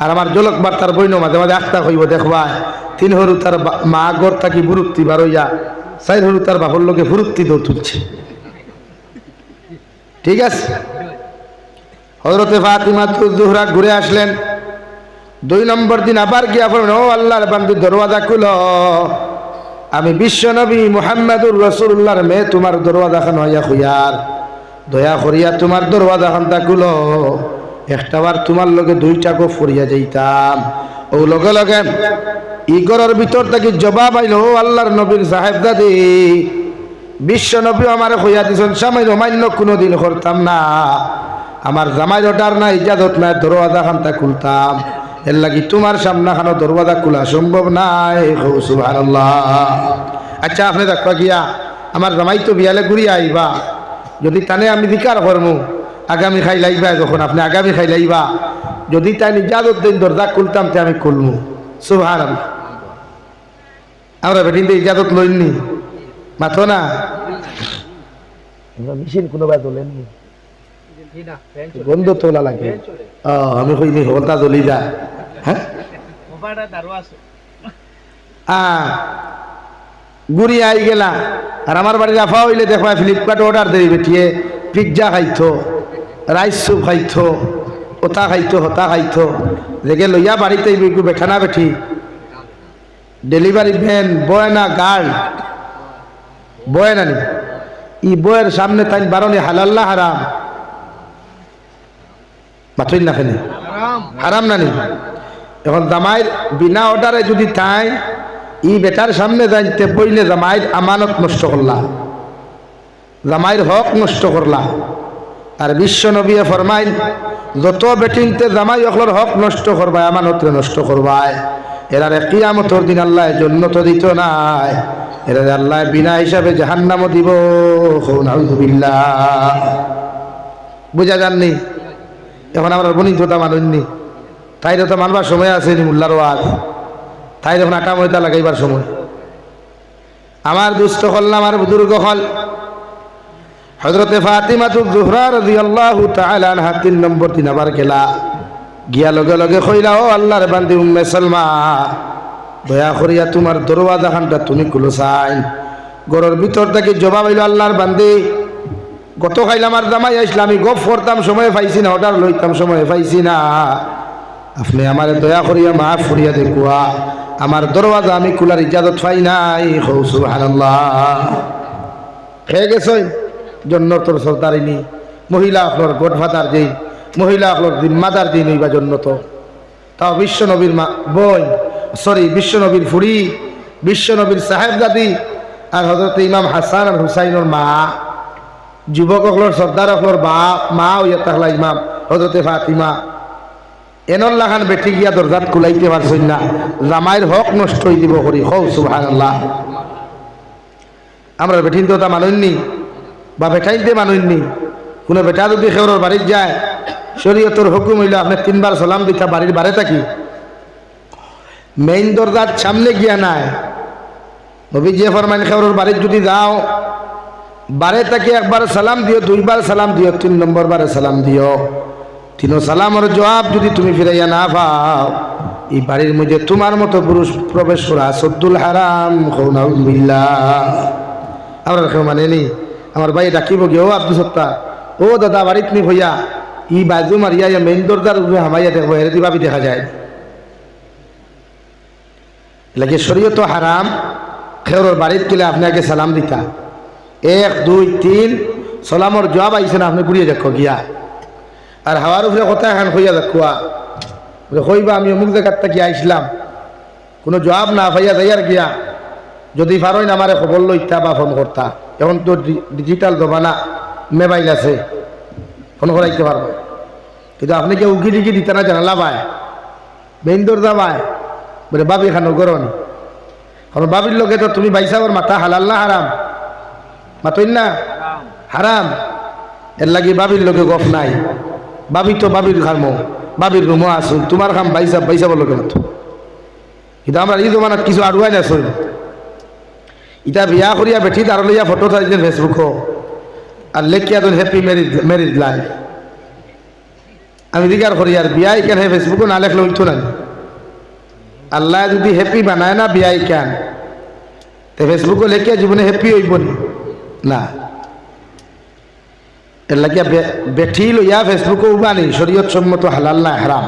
আর আমার জলক বার্তার বইন মাঝে মাঝে আস্তা হইব দেখবা তিন হরু তার মা গর থাকি বুরুত্তি বারইয়া চার হরু তার বাপর লোকে ফুরুত্তি দৌড় তুলছে। ঠিক আছে? হজরতে ফাতিমা জুহরা ঘুরে আসলেন। দুই নম্বর দিন আবার গিয়া বললেন, ও আল্লাহর বান্দি, দরওয়াজা খুল। আমি বিশ্ব নবী মুহাম্মদুর রসুল্লাহর মেয়ে, তোমার দরওয়াজা খান হইয়া খুইয়ার। দয়া করিয়া তোমার দরওয়াজা খানটা খুল। একটাবার তোমার লগে দুইটা গো ফরিয়া যাইতাম। ও লগে লগে ইগরের ভিতর থেকে জবাব আইল, ও আল্লাহর নবীর সাহেব দাদি, বিশ্ব নবী আমার হইয়া দিছেন, সামাই অমান্য কোনোদিন করতাম না। আমার জামাই অর্ডার না, ইজাজত নাই, দরওয়াজা খানটা খুলতাম। এর লাগি তোমার সামনা খানো দরওয়াজা খোলা সম্ভব নাই সুবহানাল্লাহ। আচ্ছা আপনি দেখবা গিয়া, আমার জামাই তো বিয়ালে ঘুরিয়া আইবা। যদি তানে আমি বিকার করমু আগামী খাই লাইবা যখন আপনি আগামী খাই লাইবা। যদি তাই ইজাজত দিন দরজা খুলতাম তে আমি খুলমু। সুবহানাল্লাহ। আমরা বেটিন ইজাজত লইনি মাথো না? মেশিন কোনোবাই তোলেননি। গন্ধ তোলা লাগে। ও আমি কইনি হলতা জ্বলি যা। হ্যাঁ? আ গুড়ি আই গেলা। আর আমার বাড়ির আফা হইলে দেখবা ফ্লিপকার্ট অর্ডার দেই বেটিয়ে। পিৎজা খাইতো। রাইস স্যুপ খাইতো ওতা খাইতো হতা খাইতো দেখে লইয়া বাড়িতে একটু বেঠা বেঠি ডেলিভারি ভ্যান বয় না গার্ড বয় না নি ই বয়ের সামনে তাই বারণে হালাল্লা হারাম মাথুই না খেলে হারাম না নি এখন জামাইর বিনা অর্ডারে যদি তাই ই বেটার সামনে যাইতে বইলে জামাইর আমানত নষ্ট করলা জামাইর হক নষ্ট করলা আর বিশ্ব নবীয়ে ফরমাইল, যত বেটিংতে জামাই অকলর হক নষ্ট করবায় আমানত নষ্ট করবায়। এরারে কিয়ামতর দিন আল্লাহ জন্য তো দিত নাই। এরারে আল্লাহ বিনা হিসাবে জাহান্নামও দিব। নাউযুবিল্লাহ বুঝা যাননি? এখন আমরা বনিততা মানুষনি তাই তো মানবার সময় আছে নি মোল্লার ওয়াজ। তাই যখন আটা ময়দা লাগাইবার সময়। আমার দুষ্ট হল আমার বুজুর্গ হল হজরতে ফাতিমাতু জুহরা রাদিয়াল্লাহু তাআলা আনহা তিন নম্বর দিন আবার গেলা। গিয়া লগে লগে কইলা, ও আল্লাহর বান্দি, উম্মে সালমা, দয়া করিয়া তোমার দরওয়াজা খানটা তুমি খুলো চাই গরর ভিতর থেকে জবাব হইল, আল্লাহর বান্দি, গত খাইলাম আর জামাই আসলাম আমি গপ করতাম, সময় পাইছি না, অর্ডার লইতাম, সময় পাইছি না। আপনি আমার দয়া করিয়া মাফ করিয়া দেখুয়া আমার দরওয়াজা আমি খোলার ইজাজত পাই নাই হৌ সুবহানাল্লাহ। খেয়ে গেছই জন্য তোর সর্দারিনী মহিলা আপনার গোটভাতার দিন মহিলা আপনার জিম্মাদার দিন হইবা জন্য তো তাও বিশ্ব নবীর মা, বই সরি বিশ্ব নবীর ফুড়ি বিশ্ব নবীর সাহেব দাদি আর হজরত ইমাম হাসান আর হুসাইনের মা। যুবক অকলর সর্দার অকলর বা মা হইয়া তাহলা ইমাম হজরতে ফাতিমা। এনল্লা খান বেটি গিয়া দরজাত কুলাইতে পারছেন না। জামাইয়ের হক নষ্ট হয়ে দিব করি হৌ সুবাহ আমরা বেঠিন তো তা মানুষনি বা বেঠাইতে মানুষনি কোনো বেটা যদি সেওর বাড়ির যায় শরীয়তর হুকুম হইলে, আপনি তিনবার সালাম দিতা বাড়ির বারে থাকি। মেইন দরজার সামনে গিয়া নাই। নবী যে ফরমাইন খেওর বাড়ির যদি যাও বারে তাকে একবার সালাম দিও দুইবার সালাম দিও তিন নম্বর বারে সালাম দিও তিন সালামের জবাব যদি তুমি ফিরাইয়া না পাও এই বাড়ির মধ্যে তোমার মতো পুরুষ প্রবেশ করা সদ্দুল হারাম বিল্লাহ আমরা মানে নি আমার ভাই ডাকিব গিয়ে, ও আব্দুল সত্তা, ও দাদা, বাড়িত নি ভইয়া, ই বাজু মারিয়া, ইয়া মেইন দরজার উপরে হামাইয়া দেখব এর দিবাবি দেখা যায়। লাগে শরীয়ত হারাম খেওর বাড়িত গেলে আপনাকে সালাম দিতা। এক, দুই, তিন, সালামর জবাব আইসে না, আপনি ঘুরিয়ে দেখো গিয়া। আর হাওয়ার উপরে কথা এখন হইয়া দেখুয়া কইবা, আমি অমুক জায়গার থেকে আইসলাম। কোনো জবাব না পাইয়া যাইয়ার গিয়া যদি পারই না আমারে খবর লইতা বা ফোন করতা। এখন তো ডিজিটাল জমানা মোবাইল আছে, ফোন করাইতে পারব। কিন্তু আপনি কি উকি টিকি দিতে না, জানালা পায় মেইন দরজা পায় বলে বাবি খানো গরনি কারণ বাবির লোকে তো তুমি বাইসাবর মাথা হালাল না হারাম? মাতইন না? হারাম। এর লাগি বাবির লোকে গফ নাই। বাবি তো বাবির খামো বাবির রুমো আসুন তোমার খাম বাইসা বাইসাবর লোকে মাতো কিন্তু আমরা এই জমানাত কিছু আড়ুয়াই না শরীর। ইটা বিয়া করিয়া বেঠি তার লইয়া ফটো থাকছেন ফেসবুকও আর লেখিয়া তো হ্যাপি ম্যারিজ ম্যারিজ লাইফ আমি দিকার করি আর বিয়াই কেন ফেসবুকে না লেখলে হইতো না আল্লাহ যদি হ্যাপি বানায় না বিয়াই কেন? তো ফেসবুকে লেখিয়া জীবনে হ্যাপি হইব না? এর লাগিয়া বেঠি লইয়া ফেসবুকে উবানি শরীয়ত সম্মত হালাল না হারাম